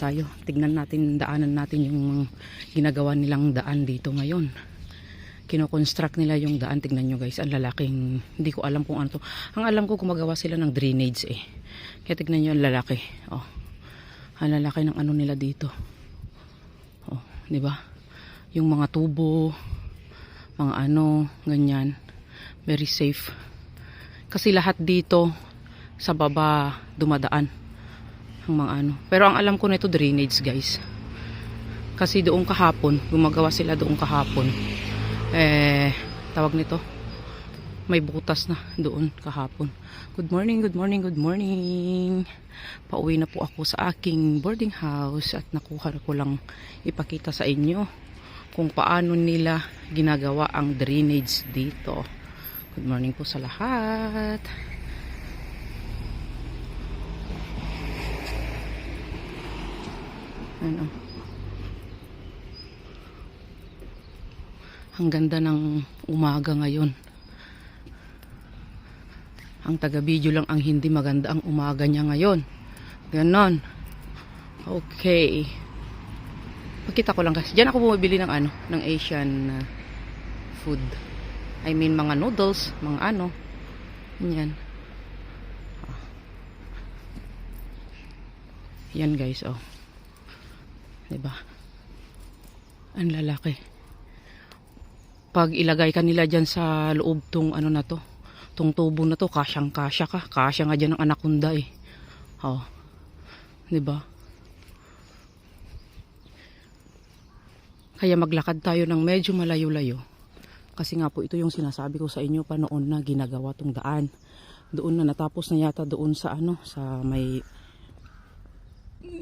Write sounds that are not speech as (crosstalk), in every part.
tayo. Tignan natin, daanan natin yung ginagawa nilang daan dito ngayon. Kino-construct nila yung daan. Tignan nyo guys, ang lalaking, hindi ko alam kung ano to. Ang alam ko, gumagawa sila ng drainage eh. Kaya tignan nyo ang lalaki. Oh. Ang lalaki ng ano nila dito. Oh, di ba? Yung mga tubo, mga ano, ganyan. Very safe. Kasi lahat dito sa baba dumadaan mga ano. Pero ang alam ko nito drainage guys. Kasi doon kahapon, gumagawa sila doon kahapon. Eh, tawag nito. May butas na doon kahapon. Good morning, good morning, good morning. Pauwi na po ako sa aking boarding house at nakuha ko lang ipakita sa inyo kung paano nila ginagawa ang drainage dito. Good morning po sa lahat. Ano? Ang ganda ng umaga ngayon. Ang taga-video lang ang hindi maganda ang umaga niya ngayon. Ganon. Okay. Pakita ko lang kasi. Diyan ako bumibili ng ano, ng Asian uh, food. I mean mga noodles, mga ano. Yan. Yan guys, oh. 'Di ba? Ang lalaki. Pag ilagay ka nila diyan sa loob tong ano na to, tong tubo na to, kasyang kasya ka. Kasya nga diyan ng anakunda eh. Oh. 'Di ba? Kaya maglakad tayo ng medyo malayo-layo. Kasi nga po ito yung sinasabi ko sa inyo pa noon na ginagawa tong daan. Doon na natapos na yata doon sa ano, sa may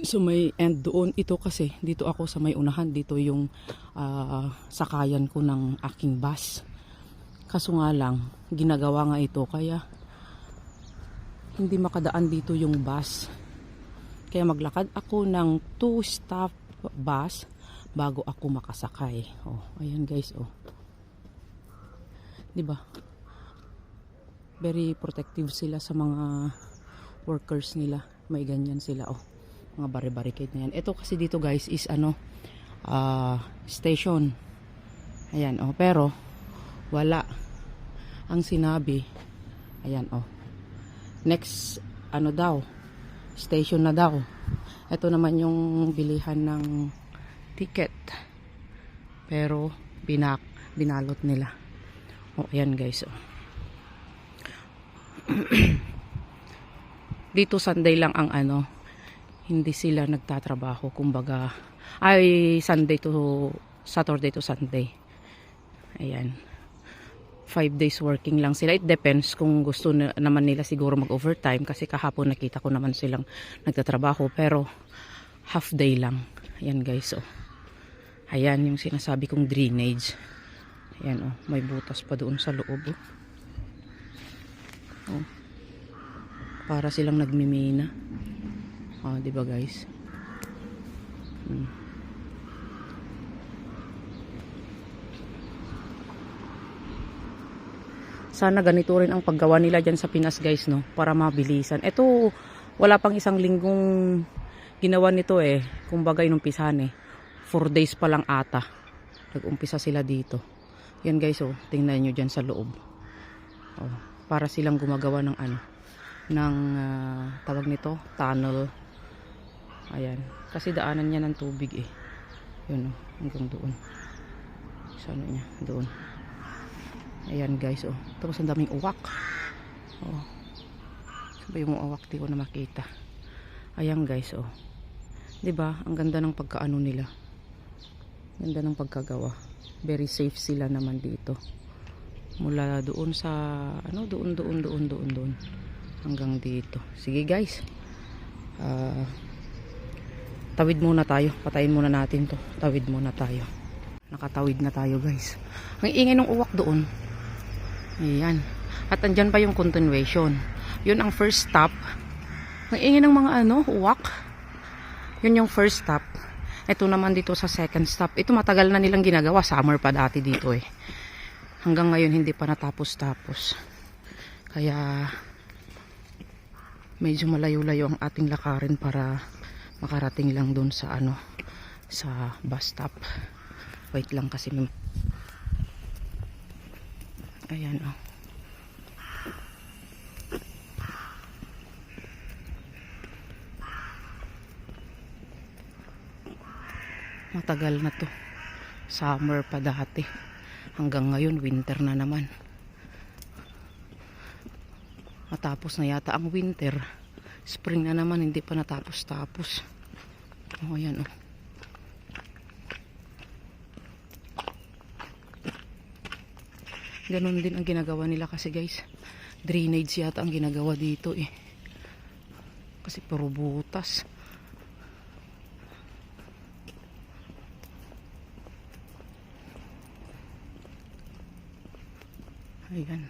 So may end doon ito kasi dito ako sa may unahan dito yung ah, sakayan ko ng aking bus. Kaso nga lang ginagawa nga ito kaya hindi makadaan dito yung bus. Kaya maglakad ako ng two stop bus bago ako makasakay. Oh, ayan guys oh. 'Di ba? Very protective sila sa mga workers nila. May ganyan sila oh mga bari-barricade na yan. Ito kasi dito guys is ano, ah station. Ayan, oh. Pero, wala. Ang sinabi, ayan, oh. Next, ano daw, station na daw. Ito naman yung bilihan ng ticket. Pero, binak, binalot nila. Oh, ayan guys, oh. (clears throat) Dito Sunday lang ang ano, hindi sila nagtatrabaho kumbaga ay Sunday to Saturday to Sunday. Ayan. 5 days working lang sila. It depends kung gusto na, naman nila siguro mag overtime kasi kahapon nakita ko naman silang nagtatrabaho pero half day lang. Ayan guys oh. Ayan yung sinasabi kong drainage. Ayan oh may butas pa doon sa loob oh, oh. para silang nagmimina Oh, di ba guys? Hmm. Sana ganito rin ang paggawa nila dyan sa Pinas guys no para mabilisan. Ito wala pang isang linggong ginawa nito eh. Kumbaga inumpisahan eh. 4 days pa lang ata. Nag-umpisa sila dito. Yan guys oh, tingnan nyo dyan sa loob. Oh, para silang gumagawa ng ano ng uh, tawag nito tunnel Ayan. Kasi daanan niya ng tubig eh. Yun o. Hanggang doon. Sa ano niya. Doon. Ayan guys o. Tapos ang daming uwak. O. Saan ba yung uwak? Di ko na makita. Ayan guys o. Diba? Ang ganda ng pagkaano nila. Ganda ng pagkagawa. Very safe sila naman dito. Mula doon sa ano doon doon doon doon doon hanggang dito. Sige guys. Ah uh, tawid muna tayo. Patayin muna natin to. Tawid muna tayo. Nakatawid na tayo guys. Ang ingay ng uwak doon. Ayan. At andyan pa yung continuation. Yun ang first stop. Ang ingay ng mga ano uwak. Yun yung first stop. Ito naman dito sa second stop. Ito matagal na nilang ginagawa. Summer pa dati dito eh. Hanggang ngayon hindi pa natapos tapos kaya medyo malayo-layo ang ating lakarin para makarating lang dun sa ano sa bus stop. Wait lang kasi may... ayan oh. Matagal na to. Summer pa dati. Hanggang ngayon winter na naman. Matapos na yata ang winter spring na naman hindi pa natapos tapos oh ayan oh. Ganun din ang ginagawa nila kasi guys. Drainage yata ang ginagawa dito eh. Kasi puro butas. Ayan.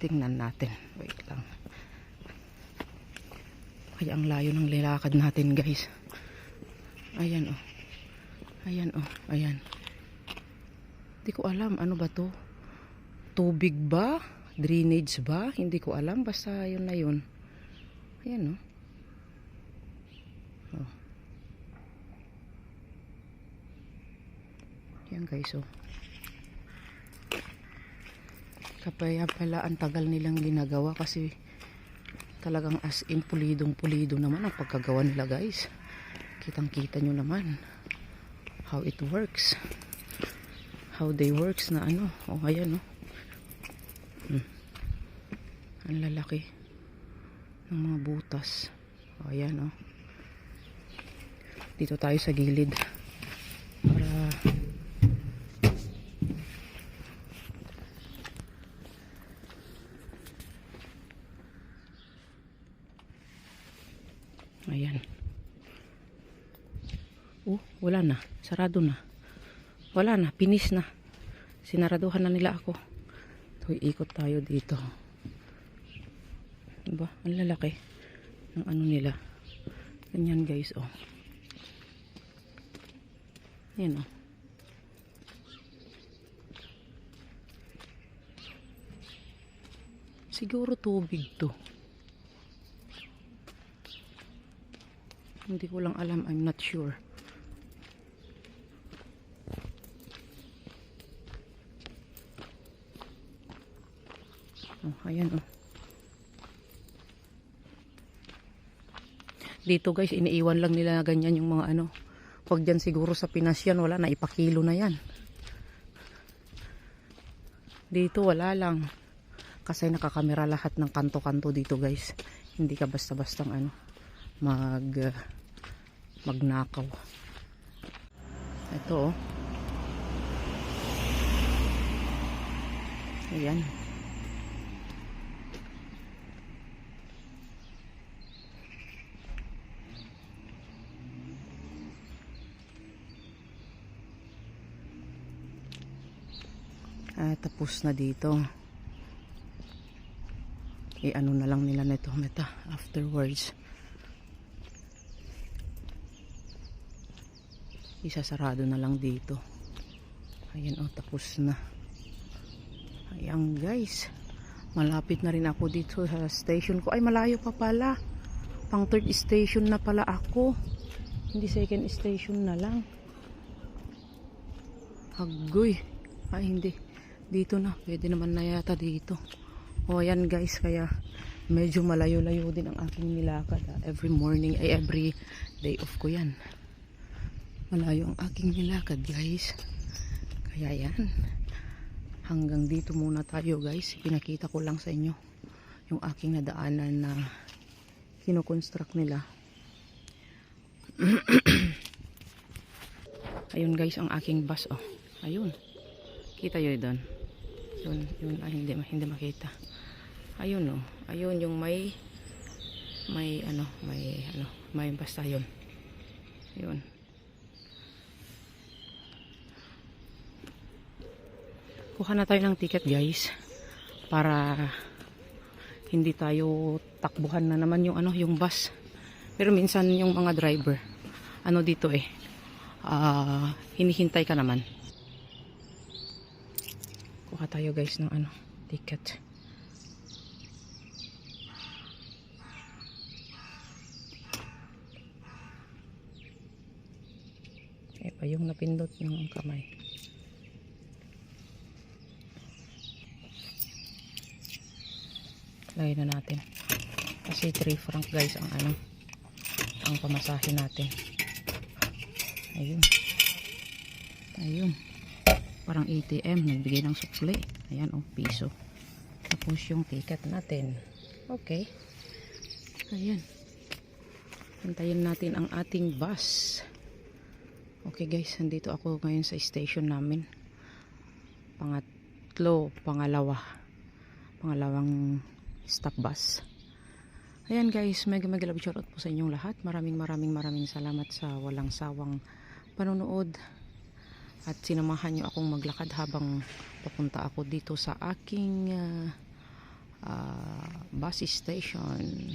Tingnan natin. Wait lang ay ang layo ng lilakad natin guys. Ayan oh. Ayan oh. Ayan. Hindi ko alam ano ba to? Tubig ba? Drainage ba? Hindi ko alam basta yun na yun. Ayan oh. Oh. Yan guys oh. Kapaya pala ang tagal nilang ginagawa kasi talagang as in pulidong pulido naman ang pagkagawa nila guys. Kitang kita nyo naman how it works. How they works na ano. Oh, ayan. Oh. Hmm. Ang lalaki ng mga butas. Oh, ayan. Oh. Dito tayo sa gilid. Para Ayan. Oh, wala na. Sarado na. Wala na. Pinis na. Sinaraduhan na nila ako. So, ikot tayo dito. Diba? Ang lalaki ng ano nila. Ganyan guys, oh. Yan, oh. Siguro tubig to. Hindi ko lang alam. I'm not sure. Oh, ayan oh. Dito guys, iniiwan lang nila ganyan yung mga ano. Pag dyan siguro sa Pinas yan, wala na, ipakilo na yan. Dito wala lang. Kasi nakakamera lahat ng kanto-kanto dito guys. Hindi ka basta-bastang ano, mag... Uh, magnakaw. Ito oh. Ayan. Ah, tapos na dito. I-ano na lang nila nito meta afterwards. isasarado na lang dito. Ayan oh, tapos na. Ayan guys. Malapit na rin ako dito sa station ko. Ay malayo pa pala. Pang third station na pala ako. Hindi second station na lang. Agoy. Ay hindi dito na pwede naman na yata dito. O ayan guys kaya medyo malayo-layo din ang aking nilakad every morning ay every day off ko yan. Malayo ang aking nilakad guys. Kaya yan hanggang dito muna tayo guys. Pinakita ko lang sa inyo yung aking nadaanan na kinoconstruct nila. (clears throat) Ayun guys ang aking bus oh. Ayun. Kita yun doon yun, yun ah, hindi, hindi makita. Ayun oh. Ayun yung may may ano may ano may basta yun. Yun. Kuha na tayo ng ticket guys para hindi tayo takbuhan na naman yung ano yung bus. Pero minsan yung mga driver ano dito eh uh, hinihintay ka naman Kuha tayo guys ng ano, ticket. Eh pa yung napindot ng kamay. Lagay na natin. Kasi 3 franc guys ang ano, ang pamasahe natin. Ayun. Ayun. Parang ATM, nagbigay ng sukli. Ayan oh, piso. Tapos yung ticket natin. Okay. Ayan. Hintayin natin ang ating bus. Okay guys, nandito ako ngayon sa station namin. Pangatlo, pangalawa. Pangalawang stop bus. Ayan guys, mega mega love shoutout po sa inyong lahat. Maraming maraming maraming salamat sa walang sawang panonood. At sinamahan nyo akong maglakad habang papunta ako dito sa aking ah, ah, bus station.